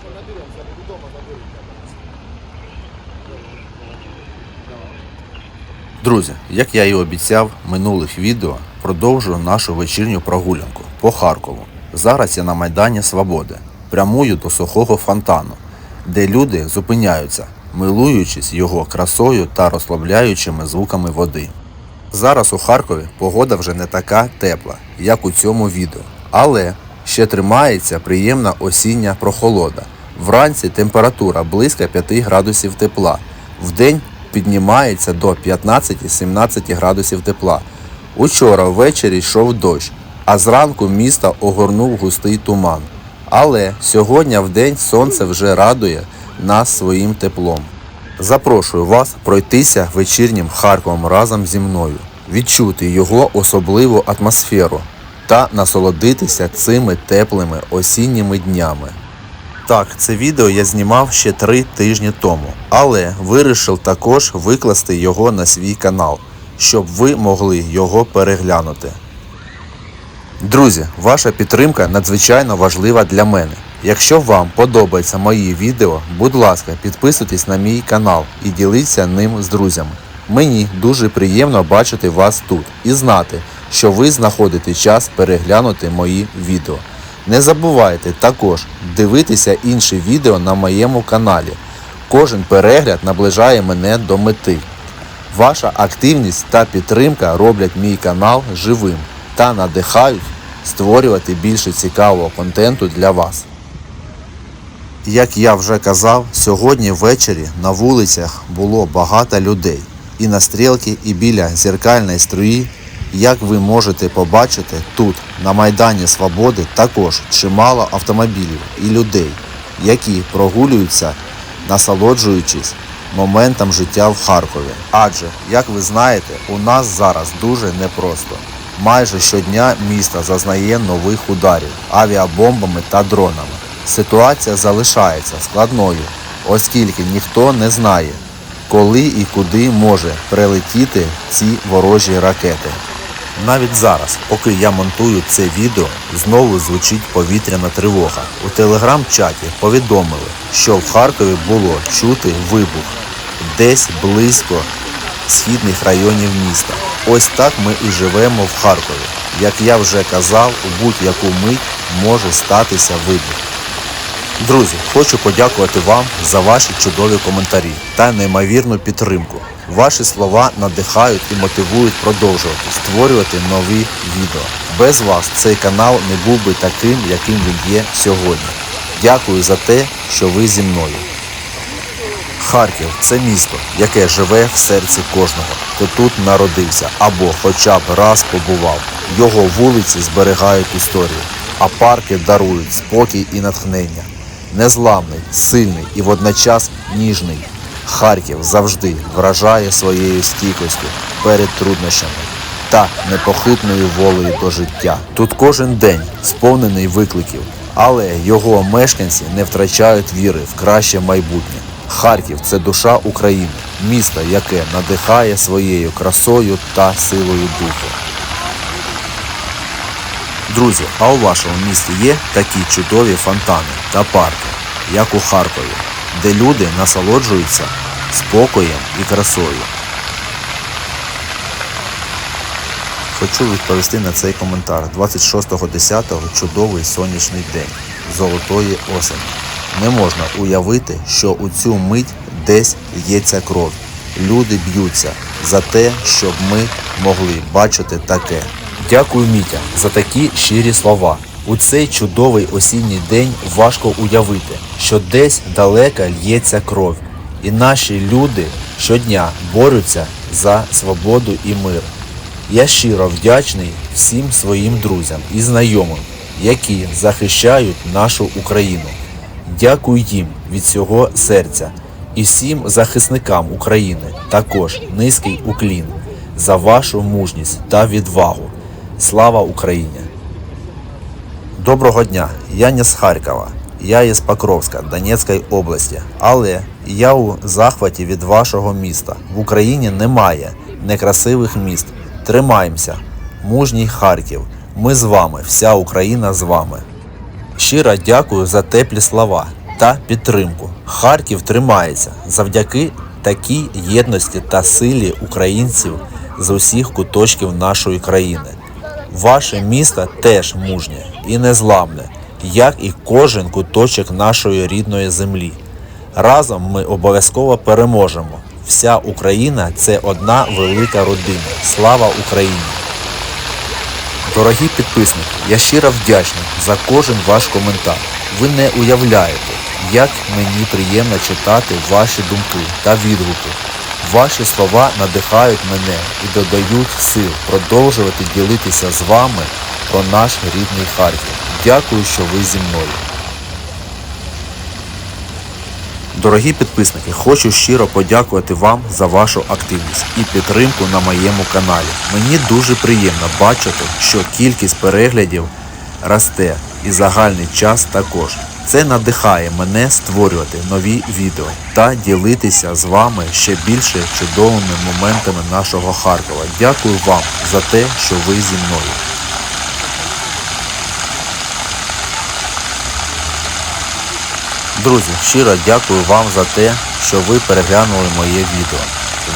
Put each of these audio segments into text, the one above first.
що наберемося, буду вдома наберуть. Друзі, як я і обіцяв минулих відео, продовжую нашу вечірню прогулянку по Харкову. Зараз я на Майдані Свободи. Прямую до сухого фонтану, де люди зупиняються, милуючись його красою та розслабляючими звуками води. Зараз у Харкові погода вже не така тепла, як у цьому відео. Але ще тримається приємна осіння прохолода. Вранці температура близько 5 градусів тепла, вдень піднімається до 15-17 градусів тепла. Учора ввечері йшов дощ, а зранку місто огорнув густий туман. Але сьогодні вдень сонце вже радує нас своїм теплом. Запрошую вас пройтися вечірнім Харковом разом зі мною, відчути його особливу атмосферу та насолодитися цими теплими осінніми днями. Так, це відео я знімав ще три тижні тому, але вирішив також викласти його на свій канал, щоб ви могли його переглянути. Друзі, ваша підтримка надзвичайно важлива для мене. Якщо вам подобаються мої відео, будь ласка, підписуйтесь на мій канал і діліться ним з друзями. Мені дуже приємно бачити вас тут і знати, що ви знаходите час переглянути мої відео. Не забувайте також дивитися інші відео на моєму каналі. Кожен перегляд наближає мене до мети. Ваша активність та підтримка роблять мій канал живим та надихають створювати більше цікавого контенту для вас. Як я вже казав, сьогодні ввечері на вулицях було багато людей. І на стрілки, і біля зеркальної струї, як ви можете побачити, тут, на Майдані Свободи, також чимало автомобілів і людей, які прогулюються, насолоджуючись моментом життя в Харкові. Адже, як ви знаєте, у нас зараз дуже непросто. Майже щодня місто зазнає нових ударів авіабомбами та дронами. Ситуація залишається складною, оскільки ніхто не знає, коли і куди може прилетіти ці ворожі ракети. Навіть зараз, поки я монтую це відео, знову звучить повітряна тривога. У телеграм-чаті повідомили, що в Харкові було чути вибух десь близько східних районів міста. Ось так ми і живемо в Харкові. Як я вже казав, у будь-яку мить може статися вибух. Друзі, хочу подякувати вам за ваші чудові коментарі та неймовірну підтримку. Ваші слова надихають і мотивують продовжувати створювати нові відео. Без вас цей канал не був би таким, яким він є сьогодні. Дякую за те, що ви зі мною. Харків це місто, яке живе в серці кожного, хто тут народився або хоча б раз побував. Його вулиці зберігають історію, а парки дарують спокій і натхнення. Незламний, сильний і водночас ніжний. Харків завжди вражає своєю стійкостю перед труднощами та непохитною волею до життя. Тут кожен день сповнений викликів, але його мешканці не втрачають віри в краще майбутнє. Харків це душа України, місто, яке надихає своєю красою та силою духу. Друзі, а у вашому місті є такі чудові фонтани та парки, як у Харкові, де люди насолоджуються спокоєм і красою. Хочу відповісти на цей коментар. 26.10 чудовий сонячний день золотої осені. Не можна уявити, що у цю мить десь лється кров. Люди б'ються за те, щоб ми могли бачити таке. Дякую, Мітя, за такі щирі слова. У цей чудовий осінній день важко уявити, що десь далеко лється кров, і наші люди щодня борються за свободу і мир. Я щиро вдячний всім своїм друзям і знайомим, які захищають нашу Україну. Дякую їм від всього серця і всім захисникам України також низький уклін за вашу мужність та відвагу. Слава Україні! Доброго дня! Я не з Харкова. Я із Покровська, Донецької області. Але я у захваті від вашого міста. В Україні немає некрасивих міст. Тримаємося. Мужній Харків. Ми з вами, вся Україна з вами. Щиро дякую за теплі слова та підтримку. Харків тримається завдяки такій єдності та силі українців з усіх куточків нашої країни. Ваше місто теж мужнє і незламне, як і кожен куточок нашої рідної землі. Разом ми обов'язково переможемо. Вся Україна це одна велика родина. Слава Україні! Дорогі підписники, я щиро вдячний за кожен ваш коментар. Ви не уявляєте, як мені приємно читати ваші думки та відгуки. Ваші слова надихають мене і додають сил продовжувати ділитися з вами про наш рідний Харків. Дякую, що ви зі мною. Дорогі підписники, хочу щиро подякувати вам за вашу активність і підтримку на моєму каналі. Мені дуже приємно бачити, що кількість переглядів росте і загальний час також. Це надихає мене створювати нові відео та ділитися з вами ще більше чудовими моментами нашого Харкова. Дякую вам за те, що ви зі мною. Друзі, щиро дякую вам за те, що ви переглянули моє відео.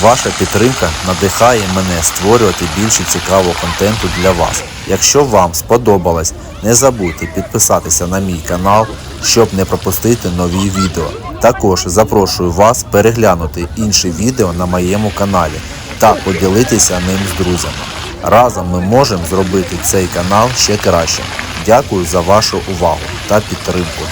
Ваша підтримка надихає мене створювати більше цікавого контенту для вас. Якщо вам сподобалось, не забудьте підписатися на мій канал, щоб не пропустити нові відео. Також запрошую вас переглянути інші відео на моєму каналі та поділитися ним з друзями. Разом ми можемо зробити цей канал ще кращим. Дякую за вашу увагу та підтримку.